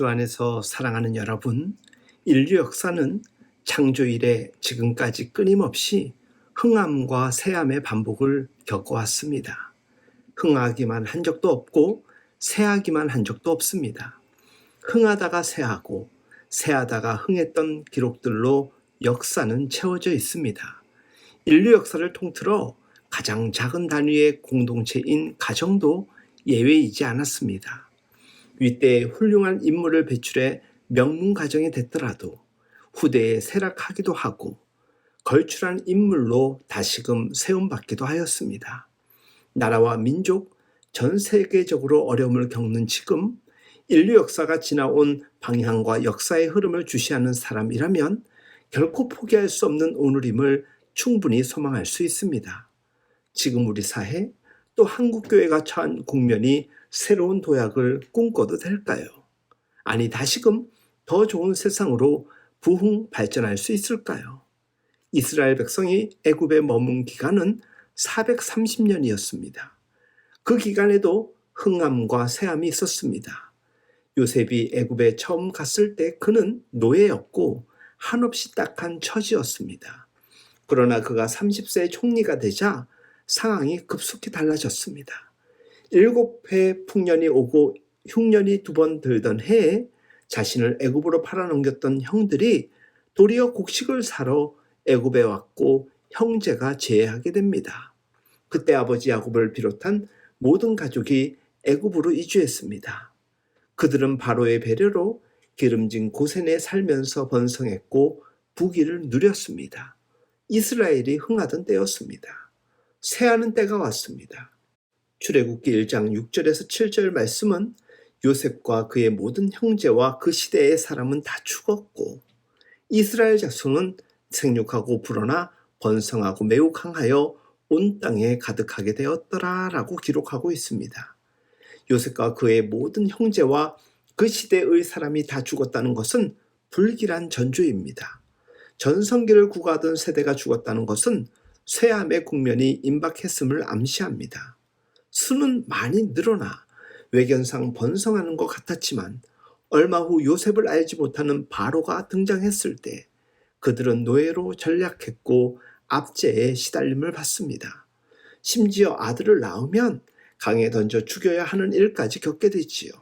주 안에서 사랑하는 여러분, 인류 역사는 창조 이래 지금까지 끊임없이 흥함과 새함의 반복을 겪어왔습니다. 흥하기만 한 적도 없고 새하기만 한 적도 없습니다. 흥하다가 새하고 새하다가 흥했던 기록들로 역사는 채워져 있습니다. 인류 역사를 통틀어 가장 작은 단위의 공동체인 가정도 예외이지 않았습니다. 윗대에 훌륭한 인물을 배출해 명문 가정이 됐더라도 후대에 쇠락하기도 하고 걸출한 인물로 다시금 세움받기도 하였습니다. 나라와 민족, 전 세계적으로 어려움을 겪는 지금 인류 역사가 지나온 방향과 역사의 흐름을 주시하는 사람이라면 결코 포기할 수 없는 오늘임을 충분히 소망할 수 있습니다. 지금 우리 사회 또 한국교회가 처한 국면이 새로운 도약을 꿈꿔도 될까요? 아니 다시금 더 좋은 세상으로 부흥 발전할 수 있을까요? 이스라엘 백성이 애굽에 머문 기간은 430년이었습니다. 그 기간에도 흥함과 새함이 있었습니다. 요셉이 애굽에 처음 갔을 때 그는 노예였고 한없이 딱한 처지였습니다. 그러나 그가 30세 총리가 되자 상황이 급속히 달라졌습니다. 일곱 해 풍년이 오고 흉년이 두 번 들던 해에 자신을 애굽으로 팔아넘겼던 형들이 도리어 곡식을 사러 애굽에 왔고 형제가 제하게 됩니다. 그때 아버지 야곱을 비롯한 모든 가족이 애굽으로 이주했습니다. 그들은 바로의 배려로 기름진 고센에 살면서 번성했고 부귀를 누렸습니다. 이스라엘이 흥하던 때였습니다. 새하는 때가 왔습니다. 출애굽기 1장 6절에서 7절 말씀은 요셉과 그의 모든 형제와 그 시대의 사람은 다 죽었고 이스라엘 자손은 생육하고 불어나 번성하고 매우 강하여 온 땅에 가득하게 되었더라라고 기록하고 있습니다. 요셉과 그의 모든 형제와 그 시대의 사람이 다 죽었다는 것은 불길한 전조입니다. 전성기를 구가하던 세대가 죽었다는 것은 쇠암의 국면이 임박했음을 암시합니다. 수는 많이 늘어나 외견상 번성하는 것 같았지만 얼마 후 요셉을 알지 못하는 바로가 등장했을 때 그들은 노예로 전략했고 압제에 시달림을 받습니다. 심지어 아들을 낳으면 강에 던져 죽여야 하는 일까지 겪게 되지요.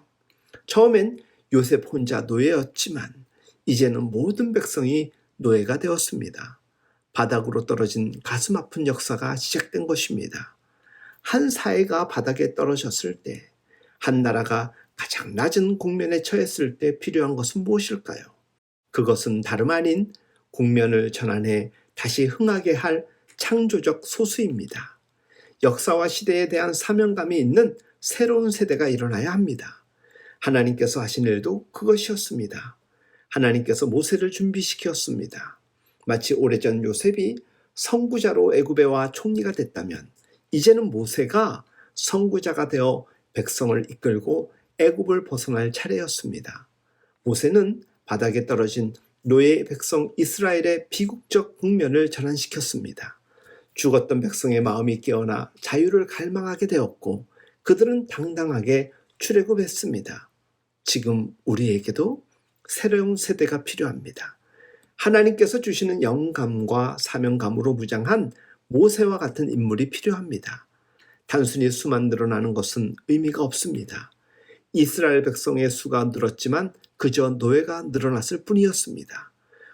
처음엔 요셉 혼자 노예였지만 이제는 모든 백성이 노예가 되었습니다. 바닥으로 떨어진 가슴 아픈 역사가 시작된 것입니다. 한 사회가 바닥에 떨어졌을 때, 한 나라가 가장 낮은 국면에 처했을 때 필요한 것은 무엇일까요? 그것은 다름 아닌 국면을 전환해 다시 흥하게 할 창조적 소수입니다. 역사와 시대에 대한 사명감이 있는 새로운 세대가 일어나야 합니다. 하나님께서 하신 일도 그것이었습니다. 하나님께서 모세를 준비시켰습니다. 마치 오래전 요셉이 선구자로 애굽에 와 총리가 됐다면 이제는 모세가 선구자가 되어 백성을 이끌고 애굽을 벗어날 차례였습니다. 모세는 바닥에 떨어진 노예 백성 이스라엘의 비국적 국면을 전환시켰습니다. 죽었던 백성의 마음이 깨어나 자유를 갈망하게 되었고 그들은 당당하게 출애굽했습니다. 지금 우리에게도 새로운 세대가 필요합니다. 하나님께서 주시는 영감과 사명감으로 무장한 모세와 같은 인물이 필요합니다. 단순히 수만 늘어나는 것은 의미가 없습니다. 이스라엘 백성의 수가 늘었지만 그저 노예가 늘어났을 뿐이었습니다.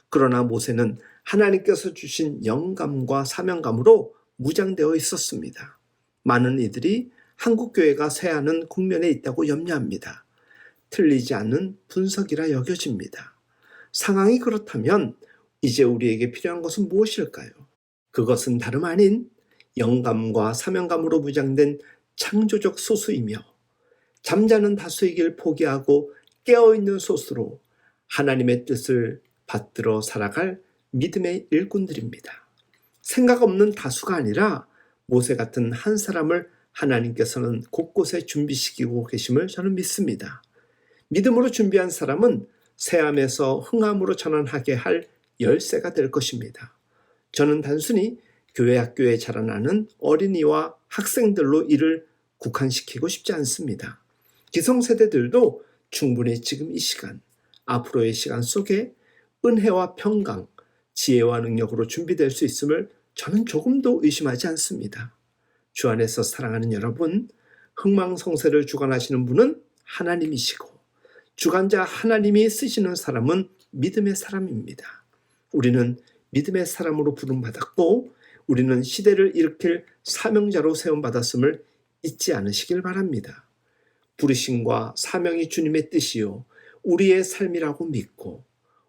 그러나 모세는 하나님께서 주신 영감과 사명감으로 무장되어 있었습니다. 많은 이들이 한국교회가 쇠하는 국면에 있다고 염려합니다. 틀리지 않는 분석이라 여겨집니다. 상황이 그렇다면 이제 우리에게 필요한 것은 무엇일까요? 그것은 다름 아닌 영감과 사명감으로 무장된 창조적 소수이며 잠자는 다수의 길 포기하고 깨어있는 소수로 하나님의 뜻을 받들어 살아갈 믿음의 일꾼들입니다. 생각 없는 다수가 아니라 모세 같은 한 사람을 하나님께서는 곳곳에 준비시키고 계심을 저는 믿습니다. 믿음으로 준비한 사람은 새함에서 흥함으로 전환하게 할 열쇠가 될 것입니다. 저는 단순히 교회 학교에 자라나는 어린이와 학생들로 이를 국한시키고 싶지 않습니다. 기성세대들도 충분히 지금 이 시간, 앞으로의 시간 속에 은혜와 평강, 지혜와 능력으로 준비될 수 있음을 저는 조금도 의심하지 않습니다. 주 안에서 사랑하는 여러분, 흥망성쇠를 주관하시는 분은 하나님이시고, 주관자 하나님이 쓰시는 사람은 믿음의 사람입니다. 우리는 믿음의 사람으로 부름받았고, 우리는 시대를 일으킬 사명자로 세움받았음을 잊지 않으시길 바랍니다. 부르심과 사명이 주님의 뜻이요. 우리의 삶이라고 믿고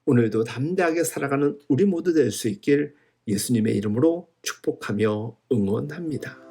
오늘도 담대하게 살아가는 우리 모두 될 수 있길 예수님의 이름으로 축복하며 응원합니다.